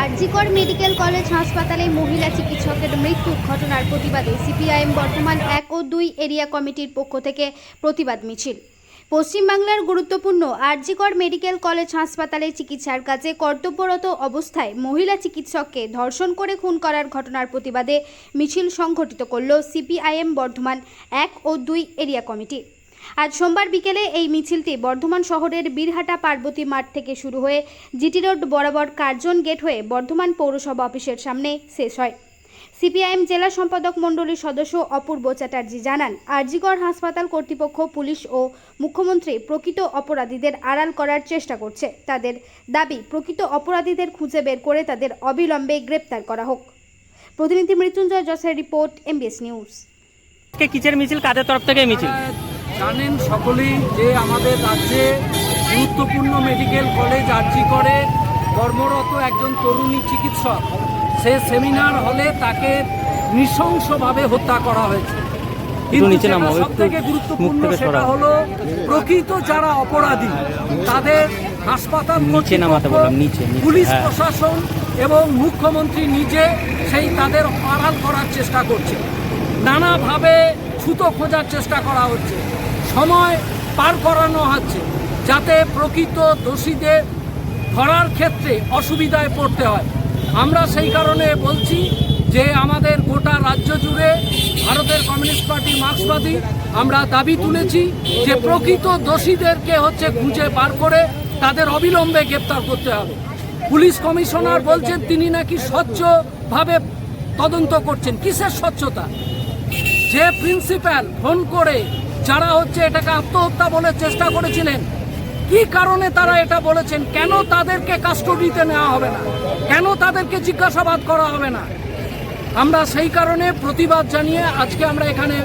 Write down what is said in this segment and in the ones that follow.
RG Kar medical college হাসপাতালে মহিলা চিকিৎসকের মৃত্যুর ঘটনার প্রতিবাদে সিপিআইএম বর্তমান এক ও দুই এরিয়া কমিটির পক্ষ থেকে প্রতিবাদ মিছিল। পশ্চিমবাংলার গুরুত্বপূর্ণ আরজিকর মেডিকেল কলেজ হাসপাতালে চিকিৎসার কাজে কর্তব্যরত অবস্থায় মহিলা চিকিৎসককে ধর্ষণ করে খুন করার ঘটনার প্রতিবাদে মিছিল সংঘটিত করল সিপিআইএম বর্ধমান এক ও দুই এরিয়া কমিটি। আজ সোমবার বিকেলে এই মিছিলটি বর্ধমান শহরের বীরহাটা পার্বতী মাঠ থেকে শুরু হয়ে জিটি রোড বরাবর কার্জন গেট হয়ে বর্ধমান পৌরসভা অফিসের সামনে শেষ হয়। সিপিআইএম জেলা সম্পাদক মণ্ডলীর সদস্য অপূর্ব চ্যাটার্জি জানান আরজিগড় হাসপাতাল কর্তৃপক্ষ পুলিশ ও মুখ্যমন্ত্রী প্রকৃত অপরাধীদের আড়াল করার চেষ্টা করছে। তাদের দাবি প্রকৃত অপরাধীদের খুঁজে বের করে তাদের অবিলম্বে গ্রেপ্তার করা হোক। প্রতিনিধি মৃত্যুঞ্জয় যশের রিপোর্ট এমবিএস নিউজ। কিচের মিছিল? কাদের তরফ থেকে মিছিল? জানেন সকলেই যে আমাদের রাজ্যে গুরুত্বপূর্ণ মেডিকেল কলেজ আর্জি করে কর্মরত একজন তরুণী চিকিৎসক। সে সেমিনার হলে তাকে নৃশংসভাবে হত্যা করা হয়েছে। কিন্তু নিচে যেটা নামাও, থেকে গুরুত্বপূর্ণ সেটা হলো প্রকৃত যারা অপরাধী তাদের হাসপাতাল নিচে নামাতে বললাম, নিচে, নিচে, পুলিশ হ্যাঁ। প্রশাসন এবং মুখ্যমন্ত্রী নিজে সেই তাদের আড়াল করার চেষ্টা করছে। নানাভাবে ছুতো খোঁজার চেষ্টা করা হচ্ছে। সময় পার করানো হচ্ছে যাতে প্রকৃত দোষীদের ধরার ক্ষেত্রে অসুবিধায় পড়তে হয়। আমরা সেই কারণে বলছি যে আমাদের গোটা রাজ্য জুড়ে ভারতের কমিউনিস্ট পার্টি মার্ক্সবাদী আমরা দাবি তুলেছি যে প্রকৃত দোষীদেরকে হচ্ছে খুঁজে বার করে তাদের অবিলম্বে গ্রেপ্তার করতে হবে। পুলিশ কমিশনার বলছেন তিনি নাকি স্বচ্ছভাবে তদন্ত করছেন। কিসের স্বচ্ছতা? যে প্রিন্সিপাল ফোন করে যারা হচ্ছে এটাকে আত্মহত্যা বলে চেষ্টা করেছিলেন, কি কারণে তারা এটা বলেছেন? কেন তাদেরকে কাস্টডিতে নেওয়া হবে না? কেন তাদেরকে জিজ্ঞাসাবাদ করা হবে না? আমরা সেই কারণে প্রতিবাদ জানিয়ে আজকে আমরা এখানে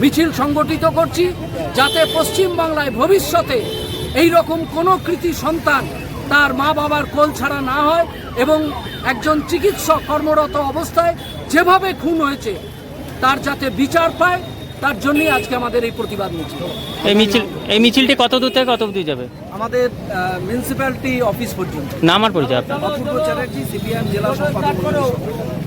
মিছিল সংগঠিত করছি, যাতে পশ্চিম বাংলায় ভবিষ্যতে এই রকম কোনো কৃতি সন্তান তার মা বাবার কোল ছাড়া না হয় এবং একজন চিকিৎসক কর্মরত অবস্থায় যেভাবে খুন হয়েছে, তার যাতে বিচার পায় তার জন্যই আজকে আমাদের এই প্রতিবাদ মিছিল। এই মিছিল এই মিছিলটি কত দূর থেকে কত অবধি যাবে? আমাদের মিউনিসিপ্যালিটি অফিস পর্যন্ত। না আমার পরিচয় আপনার। অপূর্ব চ্যাটার্জি সিপিএম জেলা সম্পাদক।